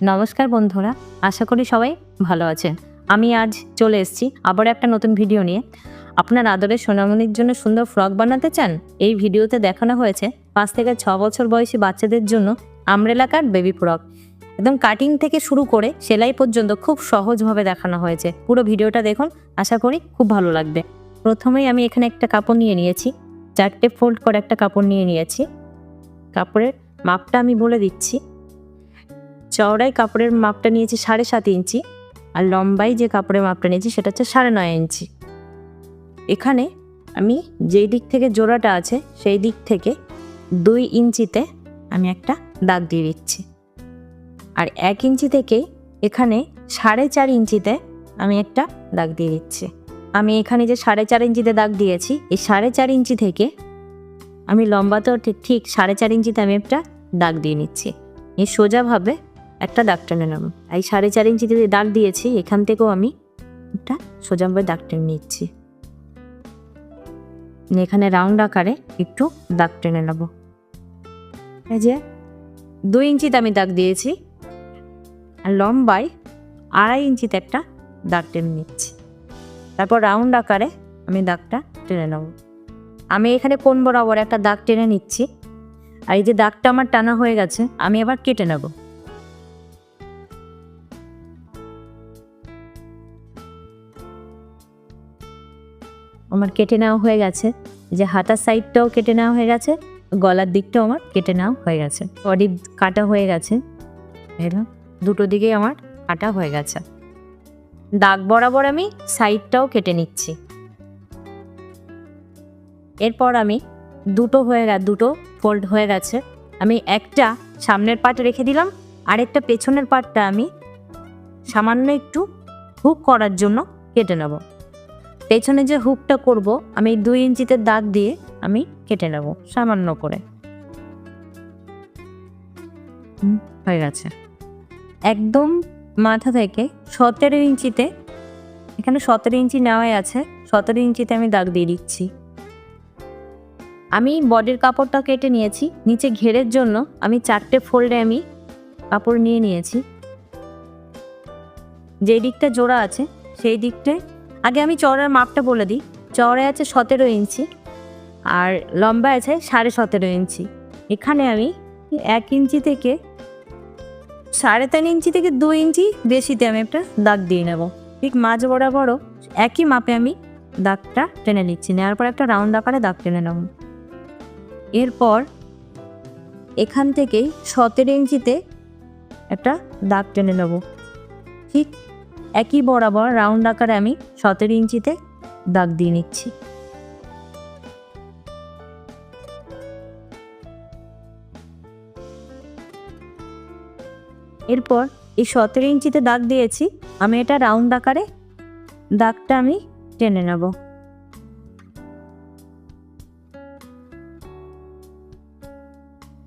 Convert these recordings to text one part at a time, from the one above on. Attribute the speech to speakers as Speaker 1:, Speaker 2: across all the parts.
Speaker 1: নমস্কার বন্ধুরা, আশা করি সবাই ভালো আছেন। আমি আজ চলে এসেছি আবার একটা নতুন ভিডিও নিয়ে। আপনার আদরের সোনামণির জন্য সুন্দর ফ্রক বানাতে চান? এই ভিডিওতে দেখানো হয়েছে পাঁচ থেকে ছ বছর বয়সী বাচ্চাদের জন্য আমরেলা কাট বেবি ফ্রক। একদম কাটিং থেকে শুরু করে সেলাই পর্যন্ত খুব সহজভাবে দেখানো হয়েছে। পুরো ভিডিওটা দেখুন, আশা করি খুব ভালো লাগবে। প্রথমেই আমি এখানে একটা কাপড় নিয়ে নিয়েছি। চারটে ফোল্ড করে একটা কাপড় নিয়ে নিয়েছি। কাপড়ের মাপটা আমি বলে দিচ্ছি। চওড়াই কাপড়ের মাপটা নিয়েছি সাড়ে সাত ইঞ্চি আর লম্বাই যে কাপড়ের মাপটা নিয়েছি সেটা হচ্ছে সাড়ে নয় ইঞ্চি। এখানে আমি যেই দিক থেকে জোড়াটা আছে সেই দিক থেকে দুই ইঞ্চিতে আমি একটা দাগ দিয়ে দিচ্ছি। আর এক ইঞ্চি থেকে এখানে সাড়ে চার ইঞ্চিতে আমি একটা দাগ দিয়ে দিচ্ছি। আমি এখানে যে সাড়ে চার ইঞ্চিতে দাগ দিয়েছি, এই সাড়ে চার ইঞ্চি থেকে আমি লম্বাতেও ঠিক ঠিক সাড়ে চার ইঞ্চিতে আমি একটা দাগ দিয়ে নিচ্ছি। এই সোজাভাবে একটা দাগ টেনে নেব। এই সাড়ে চার ইঞ্চিতে যে দাগ দিয়েছি, এখান থেকেও আমি একটা সোজাভাবে দাগ টেনে নিচ্ছি। এখানে রাউন্ড আকারে একটু দাগ টেনে নেব। এই যে দুই ইঞ্চিতে আমি দাগ দিয়েছি, আর লম্বায় আড়াই ইঞ্চিতে একটা দাগ টেনে নিচ্ছি। তারপর রাউন্ড আকারে আমি দাগটা টেনে নেব। আমি এখানে কোন বরাবর একটা দাগ টেনে নিচ্ছি, আর এই যে দাগটা আমার টানা হয়ে গেছে, আমি আবার কেটে নেব। আমার কেটে নেওয়া হয়ে গেছে। যে হাতার সাইডটাও কেটে নেওয়া হয়ে গেছে, গলার দিকটাও আমার কেটে নেওয়া হয়ে গেছে। বডি কাটা হয়ে গেছে। এরকম দুটো দিকেই আমার কাটা হয়ে গেছে। দাগ বরাবর আমি সাইডটাও কেটে নিচ্ছি। এরপর আমি দুটো হয়ে গে দুটো ফোল্ড হয়ে গেছে। আমি একটা সামনের পার্ট রেখে দিলাম, আরেকটা পেছনের পার্টটা আমি সামান্য একটু হুক করার জন্য কেটে নেব। পেছনে যে হুকটা করব, আমি দুই ইঞ্চিতে দাগ দিয়ে আমি কেটে নেব, সামান্য করে। হয়ে গেছে। একদম মাথা থেকে সতেরো ইঞ্চিতে, এখানে সতেরো ইঞ্চি নেওয়াই আছে, সতেরো ইঞ্চিতে আমি দাগ দিয়ে দিচ্ছি। আমি বডির কাপড়টা কেটে নিয়েছি, নিচে ঘেরের জন্য আমি চারটে ফোল্ডে আমি কাপড় নিয়ে নিয়েছি। যেই দিকটা জোড়া আছে, সেই দিকটায় আগে আমি চওড়ার মাপটা বলে দিই। চওড়ায় আছে সতেরো ইঞ্চি আর লম্বা আছে সাড়ে সতেরো ইঞ্চি। এখানে আমি এক ইঞ্চি থেকে সাড়ে তিন ইঞ্চি থেকে দু ইঞ্চি বেশিতে আমি একটা দাগ দিয়ে নেব। ঠিক মাঝ বরাবরও একই মাপে আমি দাগটা টেনে নিচ্ছি। নেওয়ার পর একটা রাউন্ড আকারে দাগ টেনে নেব। এরপর এখান থেকেই সতেরো ইঞ্চিতে একটা দাগ টেনে নেব। ঠিক একই বরাবর রাউন্ড আকারে আমি সতেরো ইঞ্চিতে দাগ দিয়ে নিচ্ছি। এরপর এই সতেরো ইঞ্চিতে দাগ দিয়েছি, আমি এটা রাউন্ড আকারে দাগটা আমি টেনে নেব।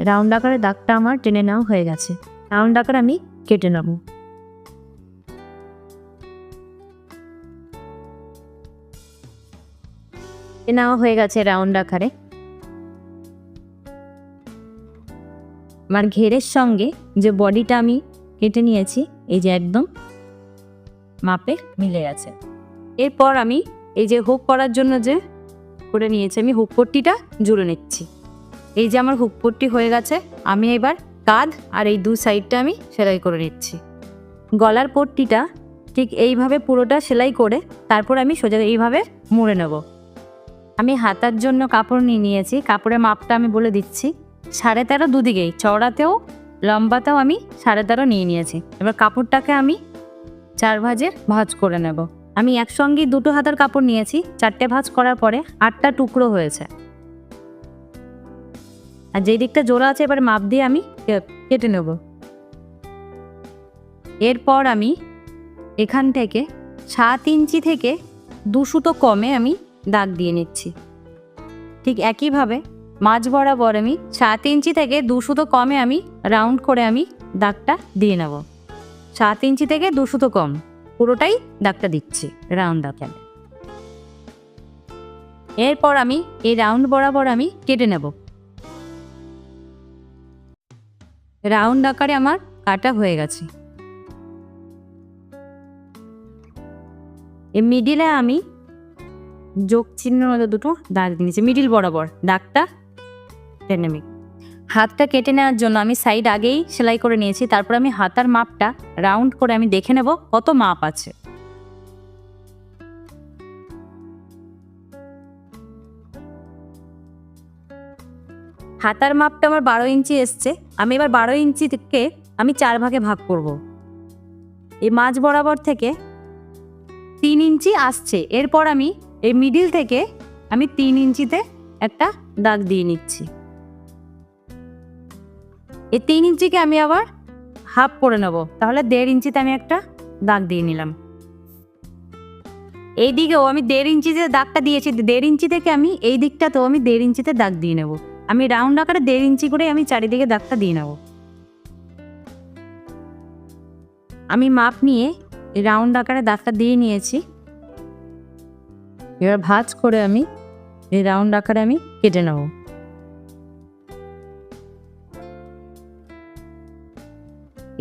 Speaker 1: রাউন্ড আকারে দাগটা আমার টেনে নেওয়া হয়ে গেছে রাউন্ড আকারে আমি কেটে নেব। কেটে নেওয়া হয়ে গেছে রাউন্ড আকারে। আমার ঘেরের সঙ্গে যে বডিটা আমি কেটে নিয়েছি, এই যে একদম মাপে মিলে গেছে। এরপর আমি এই যে হুক করার জন্য যে করে নিয়েছি, আমি হুক পট্টিটা জুড়ে নিচ্ছি। এই যে আমার হুক পট্টি হয়ে গেছে, আমি এবার কাঁধ আর এই দু সাইডটা আমি সেলাই করে নিচ্ছি। গলার পট্টিটা ঠিক এইভাবে পুরোটা সেলাই করে তারপর আমি সোজা এইভাবে মুড়ে নেব। আমি হাতার জন্য কাপড় নিয়ে নিয়েছি। কাপড়ের মাপটা আমি বলে দিচ্ছি। সাড়ে তেরো দুদিকেই। চওড়াতেও, লম্বাতেও আমি সাড়ে তেরো নিয়ে নিয়েছি। এবার কাপড়টাকে আমি চার ভাজের ভাজ করে নেব। আমি একসঙ্গে দুটো হাতার কাপড় নিয়েছি। চারটে ভাজ করার পরে আটটা টুকরো হয়েছে। আর যেই দিকটা জোড়া আছে, এবার মাপ দিয়ে আমি কেটে নেব। এরপর আমি এখান থেকে সাত ইঞ্চি থেকে দু সুতো কমে আমি দাগ দিয়ে নিচ্ছি। ঠিক একইভাবে মাঝ বরাবর আমি সাত ইঞ্চি থেকে দু সুতো কমে আমি রাউন্ড করে আমি দাগটা দিয়ে নেব। সাত ইঞ্চি থেকে দু সুতো কম, পুরোটাই দাগটা দিচ্ছি, রাউন্ড আকারে এরপর আমি এই রাউন্ড বরাবর আমি কেটে নেব। রাউন্ড আকারে আমার কাটা হয়ে গেছে। এই মিডিলে আমি যোগ চিহ্ন মতো দুটো দাগ দিয়েছি মিডিল বরাবর, দাগটা নিই হাতটা কেটে নেওয়ার জন্য আমি সাইড আগেই সেলাই করে নিয়েছি, তারপর আমি হাতার মাপটা রাউন্ড করে আমি দেখে নেব কত মাপ আছে। হাতার মাপটা আমার বারো ইঞ্চি এসছে, আমি এবার বারো ইঞ্চি থেকে আমি চার ভাগে ভাগ করব। এই মাঝ বরাবর থেকে তিন ইঞ্চি আসছে, এরপর আমি এই মিডিল থেকে আমি তিন ইঞ্চিতে একটা দাগ দিয়ে নিচ্ছি। এই তিন ইঞ্চিকে আমি আবার হাফ করে নেব। তাহলে দেড় ইঞ্চিতে আমি একটা দাগ দিয়ে নিলাম। এই দিকেও আমি দেড় ইঞ্চিতে দাগটা দিয়েছি। দেড় ইঞ্চি থেকে আমি এই দিকটাতেও আমি দেড় ইঞ্চিতে দাগ দিয়ে নেব। আমি রাউন্ড আকারে দেড় ইঞ্চি করে আমি চারিদিকে দাগটা দিয়ে নেব। আমি মাপ নিয়ে রাউন্ড আকারে দাগটা দিয়ে নিয়েছি। এবার ভাঁজ করে আমি, এই রাউন্ড আকারে আমি কেটে নেব।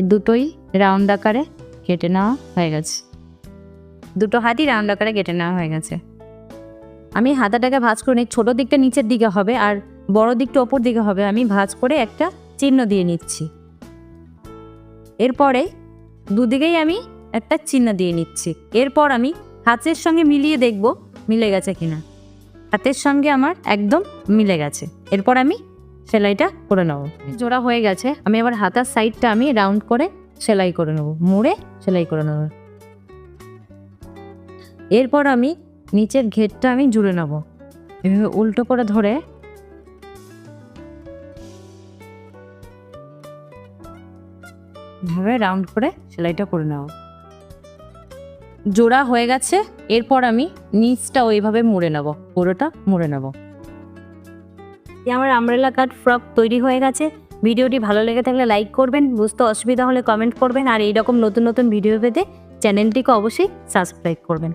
Speaker 1: দুটোই রাউন্ড আকারে কেটে নেওয়া হয়ে গেছে। দুটো হাতই রাউন্ড আকারে কেটে নেওয়া হয়ে গেছে। আমি হাতাটাকে ভাঁজ করে নিই, ছোটো দিকটা নিচের দিকে হবে আর বড় দিকটা ওপর দিকে হবে। আমি ভাঁজ করে একটা চিহ্ন দিয়ে নিচ্ছি। এরপরে দুদিকেই আমি একটা চিহ্ন দিয়ে নিচ্ছি। এরপর আমি হাতের সঙ্গে মিলিয়ে দেখব মিলে গেছে কিনা। হাতের সঙ্গে আমার একদম মিলে গেছে। এরপর আমি সেলাইটা করে নেব। জোড়া হয়ে গেছে। আমি আবার হাতার সাইডটা আমি রাউন্ড করে সেলাই করে নেব। মুড়ে সেলাই করে নেব। এরপর আমি নিচের ঘেরটা আমি জুড়ে নেব। এভাবে উল্টো করে ধরে এভাবে রাউন্ড করে সেলাইটা করে নেব। জোড়া হয়ে গেছে, এরপর আমি নিচটা ওইভাবে মুড়ে নেব, পুরোটা মুড়ে নেব। আমার আমরেলা কাট ফ্রক তৈরি হয়ে গেছে। ভিডিওটি ভালো লেগে থাকলে লাইক করবেন, বুঝতে অসুবিধা হলে কমেন্ট করবেন, আর এইরকম নতুন নতুন ভিডিও পেতে চ্যানেলটিকে অবশ্যই সাবস্ক্রাইব করবেন।